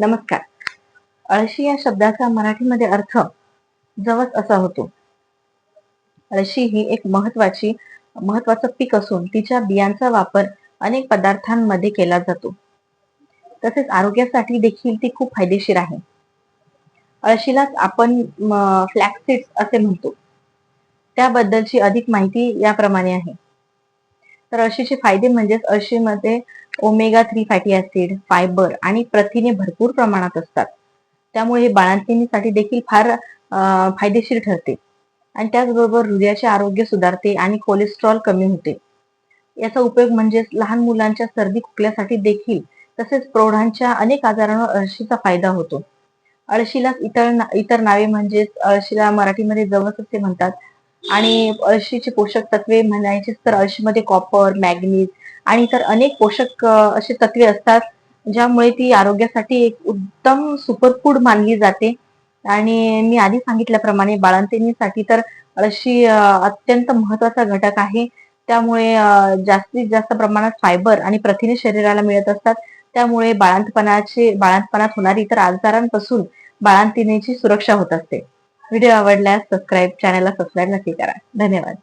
नमस्कार. अळशी या शब्दाचा मराठीमध्ये अर्थ जवस असा होतो. अळशी ही एक महत्वाची महत्वाचं पीक असून तिच्या बियांचा वापर अनेक पदार्थांमध्ये केला जातो. तसेच आरोग्यासाठी देखील ती खूप फायदेशीर आहे. अळशीलाच आपण फ्लॅक्सिड्स असे म्हणतो. त्याबद्दलची अधिक माहिती याप्रमाणे आहे. तर अळशीचे फायदे म्हणजेच अळशीमध्ये omega three fatty acid fibre आणि प्रथिने भरपूर प्रमाणात असतात. त्यामुळे हे बाळंतिणीसाठी देखील फार फायदेशीर ठरते. आणि त्याचबरोबर हृदयाचे आरोग्य सुधारते आणि कोलेस्ट्रॉल कमी होते. याचा उपयोग म्हणजे लहान मुलांच्या सर्दी खोकल्यासाठी देखील तसेच प्रौढांच्या अनेक आजारांवर अळशीचा फायदा होतो. अळशीला इतर इतर नावे म्हणजेच अळशीला मराठीमध्ये जवस असे म्हणतात. आणि अळशीचे पोषक तत्वे म्हणायचे तर अळशीमध्ये कॉपर मॅग्नीज आणि इतर अनेक पोषक असे तत्वे असतात ज्यामुळे ती आरोग्यासाठी एक उत्तम सुपरफूड मानली जाते. आणि मी आधी सांगितल्याप्रमाणे बाळंतिणीसाठी तर अळशी अत्यंत महत्त्वाचा घटक आहे. त्यामुळे जास्तीत जास्त प्रमाणात फायबर आणि प्रथिने शरीराला मिळत असतात. त्यामुळे बाळंतपणाचे बाळंतपणात होणारी इतर आजारांपासून बाळंतिणीची सुरक्षा होत असते. व्हिडिओ आवडल्यास सबस्क्राईब चॅनलला सबस्क्राईब नक्की करा. धन्यवाद.